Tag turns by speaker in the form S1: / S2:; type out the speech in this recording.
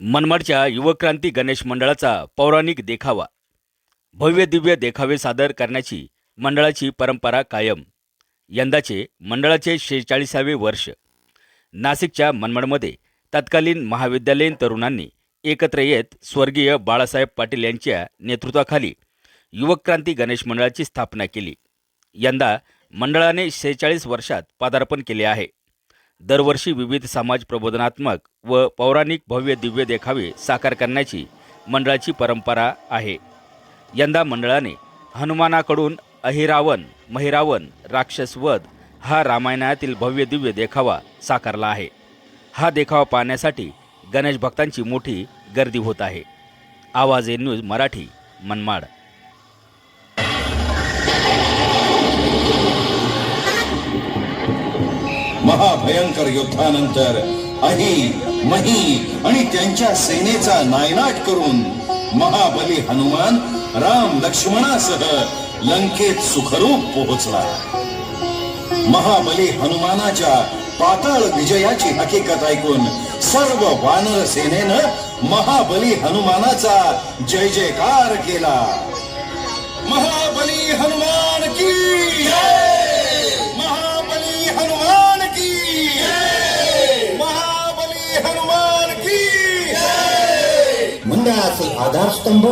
S1: मनमाडच्या युवक्रांती गणेश मंडळाचा पौराणिक देखावा. भव्य दिव्य देखावे सादर करण्याची मंडळाची परंपरा कायम. यंदाचे मंडळाचे शेहेचाळीसावे वर्ष. नाशिकच्या मनमाडमध्ये तत्कालीन महाविद्यालयीन तरुणांनी एकत्र येत स्वर्गीय बाळासाहेब पाटील यांच्या नेतृत्वाखाली युवक क्रांती गणेश मंडळाची स्थापना केली. यंदा मंडळाने शेहेचाळीस वर्षात पदार्पण केले आहे. दरवर्षी विविध समाज प्रबोधनात्मक व पौराणिक भव्य दिव्य देखावे साकार करण्याची मंडळाची परंपरा आहे. यंदा मंडळाने हनुमानाकडून अहिरावण महिरावण राक्षसवध हा रामायणातील भव्य दिव्य देखावा साकारला आहे. हा देखावा पाहण्यासाठी गणेश भक्तांची मोठी गर्दी होत आहे. आवाज ए न्यूज मराठी मनमाड.
S2: महाभयंकर युद्धानंतर अही मही आणि त्यांच्या सेनेचा नायनाट करून महाबली हनुमान राम लक्ष्मणासह लंकेत सुखरूप पोहोचला. महाबली हनुमानाच्या पाताळ विजयाची हकीकत ऐकून सर्व वानर सेनेनं महाबली हनुमानाचा जय जयकार केला. महाबली
S3: आधारस्तंभ